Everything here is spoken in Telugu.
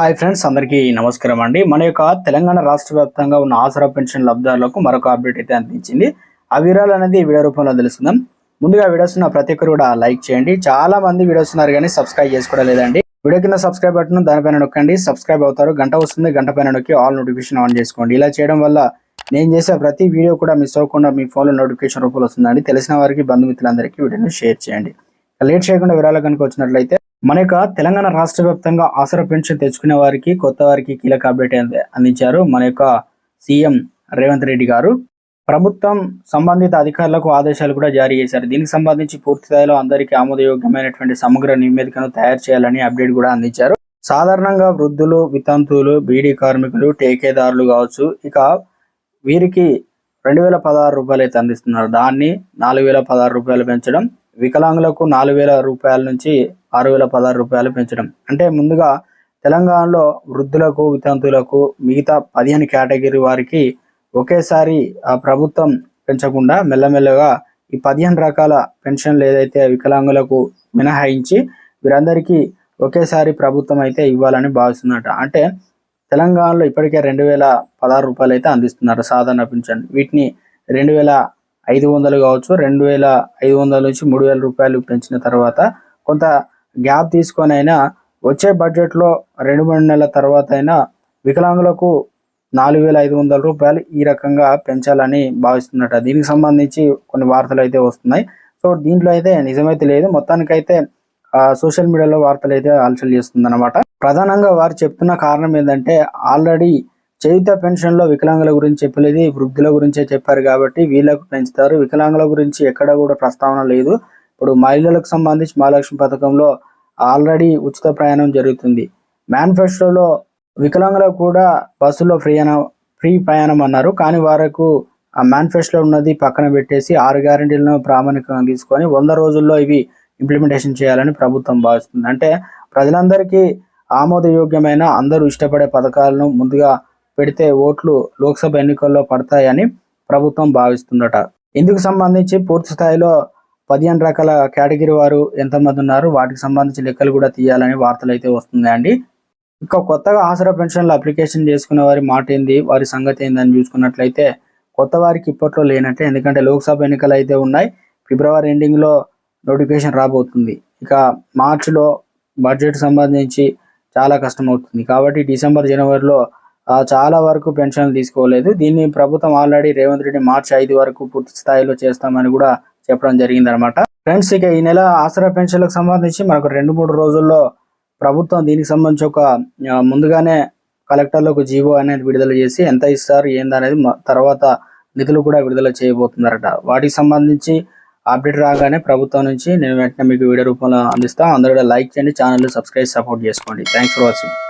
హాయ్ ఫ్రెండ్స్ అందరికీ నమస్కారం అండి. మన యొక్క తెలంగాణ రాష్ట్ర వ్యాప్తంగా ఉన్న ఆసరా పెన్షన్ లబ్ధిదారులకు మరొక అప్డేట్ అయితే అందించింది. ఆ వివరాలు అనేది వీడియో రూపంలో తెలుసుకుందాం. ముందుగా వీడియోస్ ఉన్న ప్రతి ఒక్కరు కూడా లైక్ చేయండి. చాలా మంది వీడియోస్ ఉన్నారు కానీ సబ్స్క్రైబ్ చేసుకోవడం లేదండి. వీడియో కింద సబ్స్క్రైబ్ బటన్ దానిపైన నొక్కండి. సబ్స్క్రైబ్ అవుతారు. గంట వస్తుంది. గంట పైన నొక్కి ఆల్ నోటిఫికేషన్ ఆన్ చేసుకోండి. ఇలా చేయడం వల్ల నేను చేసే ప్రతి వీడియో కూడా మిస్ అవ్వకుండా మీ ఫోన్లో నోటిఫికేషన్ రూపంలో వస్తుందండి. తెలిసిన వారికి బంధుమిత్రులందరికీ వీడియోని షేర్ చేయండి. లేట్ చేయకుండా వివరాలు కనుక వచ్చినట్లయితే మన యొక్క తెలంగాణ రాష్ట్ర వ్యాప్తంగా ఆసరా పెన్షన్ తెచ్చుకునే వారికి కొత్త వారికి కీలక అప్డేట్ అంది- అందించారు మన యొక్క సీఎం రేవంత్ రెడ్డి గారు. ప్రభుత్వం సంబంధిత అధికారులకు ఆదేశాలు కూడా జారీ చేశారు. దీనికి సంబంధించి పూర్తి స్థాయిలో అందరికీ ఆమోదయోగ్యమైనటువంటి సమగ్ర నివేదికను తయారు చేయాలని అప్డేట్ కూడా అందించారు. సాధారణంగా వృద్ధులు వితంతువులు బీడీ కార్మికులు టేకేదారులు కావచ్చు ఇక వీరికి రెండు వేల పదహారు రూపాయలు అయితే అందిస్తున్నారు. దాన్ని నాలుగు వేల పదహారు రూపాయలు పెంచడం వికలాంగులకు నాలుగు వేల రూపాయల నుంచి ఆరు వేల పదహారు రూపాయలు పెంచడం. అంటే ముందుగా తెలంగాణలో వృద్ధులకు వితంతువులకు మిగతా పదిహేను కేటగిరీ వారికి ఒకేసారి ఆ ప్రభుత్వం పెంచకుండా మెల్లమెల్లగా ఈ పదిహేను రకాల పెన్షన్లు ఏదైతే వికలాంగులకు మినహాయించి వీరందరికీ ఒకేసారి ప్రభుత్వం అయితే ఇవ్వాలని భావిస్తుందట అంటే తెలంగాణలో ఇప్పటికే రెండు వేల పదహారు రూపాయలు అయితే అందిస్తున్నారు సాధారణ పెన్షన్. వీటిని రెండు వేల ఐదు వందలు కావచ్చు రెండు వేల ఐదు వందల నుంచి మూడు వేల రూపాయలు పెంచిన తర్వాత కొంత గ్యాప్ తీసుకొని అయినా వచ్చే బడ్జెట్లో రెండు మూడు నెలల తర్వాత అయినా వికలాంగులకు నాలుగు వేల ఐదు వందల రూపాయలు ఈ రకంగా పెంచాలని భావిస్తున్నట. దీనికి సంబంధించి కొన్ని వార్తలు అయితే వస్తున్నాయి. సో దీంట్లో అయితే నిజమైతే లేదు. మొత్తానికైతే సోషల్ మీడియాలో వార్తలు అయితే హల్చల్ చేస్తుంది అనమాట ప్రధానంగా వారు చెప్తున్న కారణం ఏంటంటే ఆల్రెడీ చేయుత పెన్షన్లో వికలాంగుల గురించి చెప్పలేదు వృద్ధుల గురించే చెప్పారు కాబట్టి వీళ్ళకు పెంచుతారు. వికలాంగుల గురించి ఎక్కడ కూడా ప్రస్తావన లేదు. ఇప్పుడు మహిళలకు సంబంధించి మహాలక్ష్మి పథకంలో ఆల్రెడీ ఉచిత ప్రయాణం జరుగుతుంది. మేనిఫెస్టోలో వికలాంగులకు కూడా బస్సులో ఫ్రీ అన ఫ్రీ ప్రయాణం అన్నారు. కానీ వారికి ఆ మేనిఫెస్టోలో ఉన్నది పక్కన పెట్టేసి ఆరు గ్యారంటీలను ప్రామాణికంగా తీసుకొని వంద రోజుల్లో ఇవి ఇంప్లిమెంటేషన్ చేయాలని ప్రభుత్వం భావిస్తుంది. అంటే ప్రజలందరికీ ఆమోదయోగ్యమైన అందరూ ఇష్టపడే పథకాలను ముందుగా పెడితే ఓట్లు లోక్సభ ఎన్నికల్లో పడతాయని ప్రభుత్వం భావిస్తుందట. ఇందుకు సంబంధించి పూర్తి స్థాయిలో పదిహేను రకాల కేటగిరీ వారు ఎంతమంది ఉన్నారు? వాటికి సంబంధించి లెక్కలు కూడా తీయాలని వార్తలు అయితే వస్తున్నాయండి. ఇంకా కొత్తగా ఆసరా పెన్షన్లు అప్లికేషన్ చేసుకునే వారి మాట ఏంది? వారి సంగతి ఏందని చూసుకున్నట్లయితే కొత్త వారికి ఇప్పట్లో లేనట్టే. ఎందుకంటే లోక్సభ ఎన్నికలు అయితే ఉన్నాయి. ఫిబ్రవరి ఎండింగ్లో నోటిఫికేషన్ రాబోతుంది. ఇక మార్చిలో బడ్జెట్ సంబంధించి చాలా కష్టం అవుతుంది కాబట్టి డిసెంబర్ జనవరిలో చాలా వరకు పెన్షన్లు తీసుకోలేదు. దీన్ని ప్రభుత్వం ఆల్రెడీ రేవంత్ రెడ్డి మార్చి ఐదు వరకు పూర్తి స్థాయిలో చేస్తామని కూడా చెప్పడం జరిగింది అనమాట ఫ్రెండ్స్ ఇక ఈ నెల ఆసరా పెన్షన్లకు సంబంధించి మనకు రెండు మూడు రోజుల్లో ప్రభుత్వం దీనికి సంబంధించి ఒక ముందుగానే కలెక్టర్లకు జీవో అనేది విడుదల చేసి ఎంత ఇస్తారు ఏందనేది తర్వాత నిధులు కూడా విడుదల చేయబోతున్నారట. వాటికి సంబంధించి అప్డేట్ రాగానే ప్రభుత్వం నుంచి నేను వెంటనే మీకు వీడియో రూపంలో అందిస్తాను అందరూ లైక్ చేయండి ఛానల్ సబ్స్క్రైబ్ సపోర్ట్ చేసుకోండి. Thanks for watching